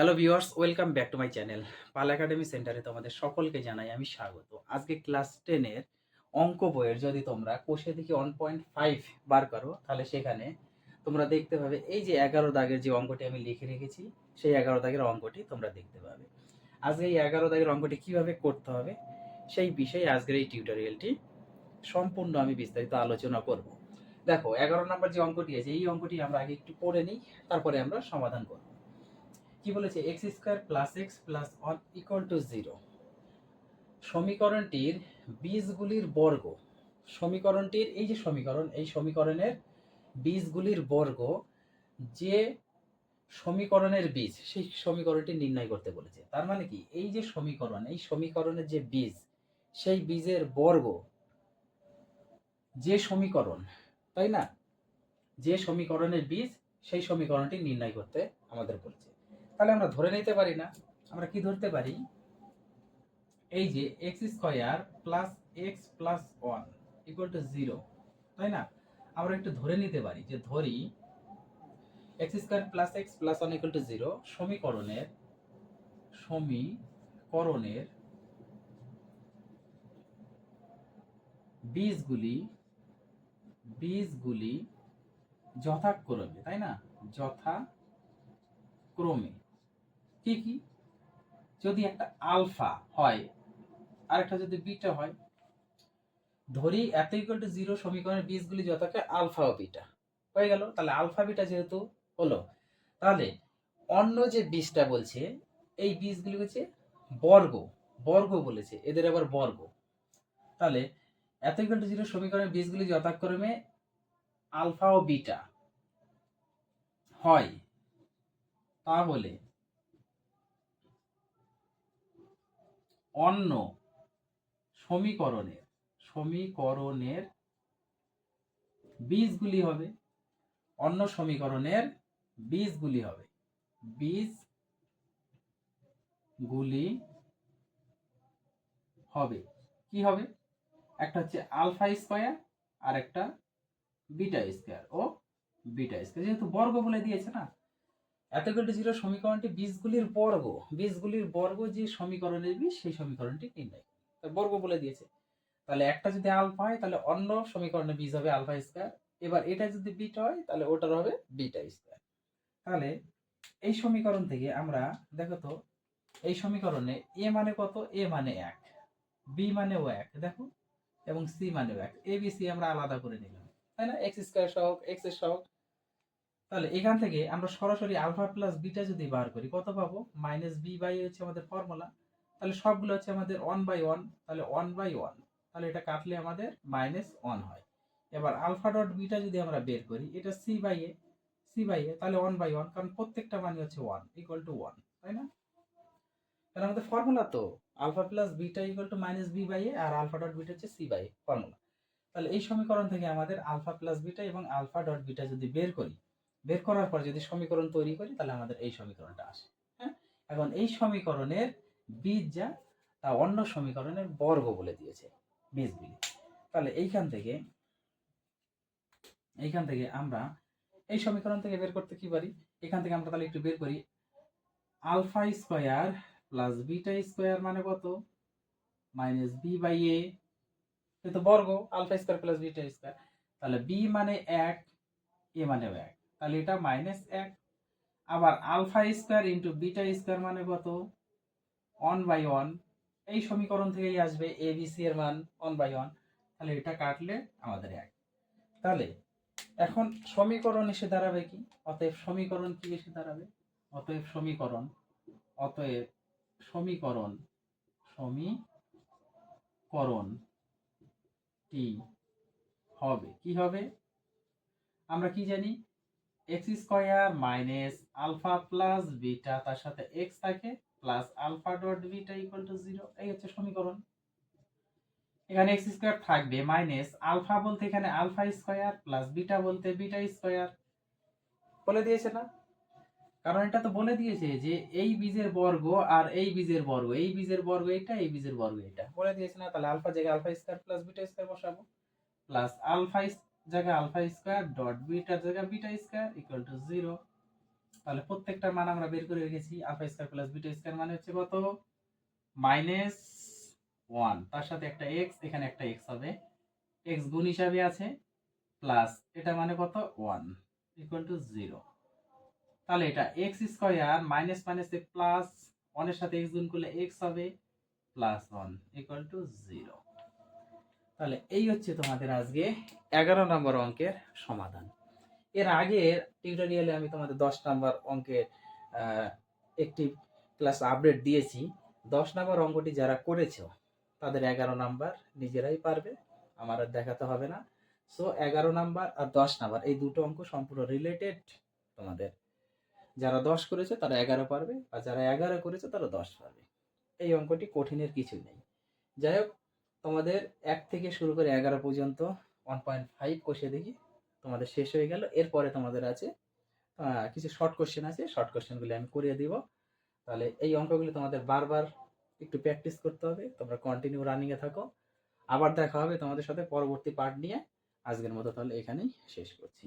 Hello viewers welcome back to my channel Pal academy সেন্টারে তোমাদের সকলকে জানাই আমি স্বাগত। আজকে ক্লাস টেনের অঙ্ক বইয়ের যদি তোমরা কোষে থেকে ওয়ান পয়েন্ট ফাইভ বার করো, তাহলে সেখানে তোমরা দেখতে পাবে এই যে এগারো দাগের যে অঙ্কটি আমি লিখে রেখেছি, সেই এগারো দাগের অঙ্কটি তোমরা দেখতে পাবে। আজকে এই এগারো দাগের অঙ্কটি কীভাবে করতে হবে, সেই বিষয়ে আজকের এই টিউটোরিয়ালটি সম্পূর্ণ আমি বিস্তারিত আলোচনা করব। দেখো, এগারো নম্বর যে অঙ্কটি আছে, এই অঙ্কটি আমরা আগে একটু পড়ে নিই, তারপরে আমরা সমাধান করব। কি বলেছে? X square plus x plus one equal to zero সমীকরণটির বীজগুলির বর্গ, সমীকরণটির এই যে সমীকরণ, এই সমীকরণের বীজগুলির বর্গ যে সমীকরণের বীজ, সেই সমীকরণটি নির্ণয় করতে বলেছে। তার মানে কি? এই যে সমীকরণ, এই সমীকরণের যে বীজ, সেই বীজের বর্গ যে সমীকরণ, তাই না? যে সমীকরণের বীজ, সেই সমীকরণটি নির্ণয় করতে আমাদের বলেছে। তাহলে আমরা ধরে নিতে পারি না। আমরা কি ধরতে পারি? এই যে x square plus x plus one equal to zero তাই না? আমরা একটু ধরে নিতে পারি যে ধরি x square plus x plus one equal to zero সমীকরণের সমীকরণের বীজগুলি বীজগুলি যথাক্রমে, তাই না? যথাক্রমে। কি যদি একটা আলফা হয় আর একটা যদি বিটা হয়, ধরি এত ইকুয়াল টু জিরো সমীকরণের বীজগুলি যথাকে আলফা ও বিটা। হয়ে গেল, তাহলে আলফা বিটা যেহেতু হলো, তাহলে অন্য যে বীজটা বলছে, এই বীজগুলি হচ্ছে বর্গ বর্গ বলেছে, এদের আবার বর্গ। তাহলে এত ইকুয়াল টু জিরো সমীকরণের বীজগুলি যথাক্রমে আলফা ও বিটা হয়, তাহলে অন্য সমীকরণের সমীকরণের বীজগুলি হবে। অন্য সমীকরণের বীজগুলি হবে। বীজ গুলি হবে। কি হবে? একটা হচ্ছে আলফা স্কোয়ার আর একটা বিটা স্কোয়ার। ও বিটা স্কোয়ার। যেহেতু বর্গ বলে দিয়েছে না এত টু জিরো সমীকরণটি বীজগুলির বর্গ। বীজগুলির বর্গ যে সমীকরণের বীজ, সেই সমীকরণটি নির্ণয় বর্গ বলে দিয়েছে। তাহলে একটা যদি আলফা হয়, তাহলে অন্য সমীকরণের বীজ হবে আলফা স্কয়ার। এবার এটা যদি বিটা হয়, তাহলে ওটার হবে বিটা স্কয়ার। তাহলে এই সমীকরণ থেকে আমরা, দেখো তো, এই সমীকরণে এ মানে কত? এ মানে এক। বি মানেও এক, দেখো। এবং সি মানেও এক। এ বি সি আমরা আলাদা করে নিলাম। তাই না? এক্স স্কয়ার সহগ, এক্সের সহগ। তাহলে এখান থেকে আমরা সরাসরি আলফা প্লাস বিটা যদি বার করি, কত পাবো? মাইনাস বি বাই হচ্ছে আমাদের ফর্মুলা তাহলে সবগুলো হচ্ছে আমাদের ওয়ান বাই ওয়ান তাহলে ওয়ান বাই ওয়ান তাহলে এটা কাটলে আমাদের মাইনাস ওয়ান হয়। এবার আলফা ডট বিটা যদি আমরা বের করি, এটা C by A C by A তাহলে ওয়ান বাই ওয়ান কারণ প্রত্যেকটা মানে হচ্ছে ওয়ান ইকুয়াল টু ওয়ান তাই না? তাহলে আমাদের ফর্মুলা তো alpha plus beta equal to minus B by A R alpha dot beta হচ্ছে সি বাই এ ফর্মুলা তাহলে এই সমীকরণ থেকে আমাদের আলফা প্লাস বিটা এবং আলফা ডট বিটা যদি বের করি বের করার পর যদি সমীকরণ তৈরি করি, তাহলে আমাদের এই সমীকরণটা আসে হ্যাঁ? এখন এই সমীকরণের বীজ যা তা অন্য সমীকরণের বর্গ বলে দিয়েছে বীজগুলি। তাহলে এইখান থেকে এইখান থেকে আমরা এই সমীকরণ থেকে বের করতে কি পারি? এখান থেকে আমরা তাহলে একটু বের করি। Alpha square plus beta square মানে কত? মাইনাস বি বাই এ তো বর্গ, alpha square plus beta square. তাহলে বি মানে এক, এ মানেও এক। তাহলে এটা মাইনাস এক। আবার alpha square into beta square মানে কত? ওয়ান বাই ওয়ান এই সমীকরণ থেকেই আসবে এ বি সি এর মান ওয়ান বাই ওয়ান তাহলে এটা কাটলে আমাদের এক। তাহলে এখন সমীকরণ এসে দাঁড়াবে কি? অতএব সমীকরণ কি এসে দাঁড়াবে? অতএব সমীকরণ। অতএব সমীকরণ সমীকরণ টি হবে। কি হবে? আমরা কি জানি? X square minus alpha plus beta তার সাথে এক্স থাকে plus alpha dot beta equal to zero এই হচ্ছে সমীকরণ। এখানে এক্স স্কোয়ার থাকবে মাইনাস আলফা বলতে এখানে আলফা স্কোয়ার প্লাস বিটা বলতে বিটা স্কোয়ার। বলে দিয়েছে না? কারণ এটা তো বলে দিয়েছে যে এই বীজের বর্গ আর এই বীজের বর্গ, এই বীজের বর্গ এটা এই বীজের বর্গ এটা বলে দিয়েছে না? তাহলে আলফা জায়গায় alpha square plus beta square বসাবো। প্লাস আলফা জায়গায় আলফা স্কোয়ার, ডট বিটার জায়গায় beta square equal to zero তাহলে প্রত্যেকটার মান আমরা বের করে রেখেছি, alpha square plus beta square মানে হচ্ছে কত? মাইনাস ওয়ান তার সাথে একটা এক্স এখানে একটা এক্স হবে। এক্স গুণ হিসাবে আছে প্লাস এটা মানে কত? ওয়ান ইকুয়াল টু জিরো তাহলে এটা x square minus minus plus ওয়ানের সাথে এক্স গুণ করলে এক্স হবে plus one equal to zero তাহলে এই হচ্ছে তোমাদের আজকে এগারো নম্বর অঙ্কের সমাধান। এর আগের টিউটোরিয়ালে আমি তোমাদের দশ নম্বর অঙ্কের একটি ক্লাস আপডেট দিয়েছি। দশ নম্বর অঙ্কটি যারা করেছ, তাদের এগারো নাম্বার নিজেরাই পারবে, আমার আর দেখাতে হবে না। সো এগারো নাম্বার আর দশ নাম্বার, এই দুটো অঙ্ক সম্পূর্ণ রিলেটেড তোমাদের। যারা দশ করেছে, তারা এগারো পারবে, আর যারা এগারো করেছে, তারা দশ পারবে। এই অঙ্কটি কঠিনের কিছুই নেই। যাই হোক তোমাদের এক থেকে শুরু করে এগারো পর্যন্ত ওয়ান পয়েন্ট ফাইভ কষে দেখি তোমাদের শেষ হয়ে গেল। এরপরে তোমাদের আছে কিছু শর্ট কোশ্চেন আছে। শর্ট কোশ্চেনগুলি আমি করিয়ে দিব। তাহলে এই অঙ্কগুলি তোমাদের বারবার একটু প্র্যাকটিস করতে হবে। তোমরা কন্টিনিউ রানিংয়ে থাকো। আবার দেখা হবে তোমাদের সাথে পরবর্তী পার্ট নিয়ে। আজকের মতো তাহলে এখানেই শেষ করছি।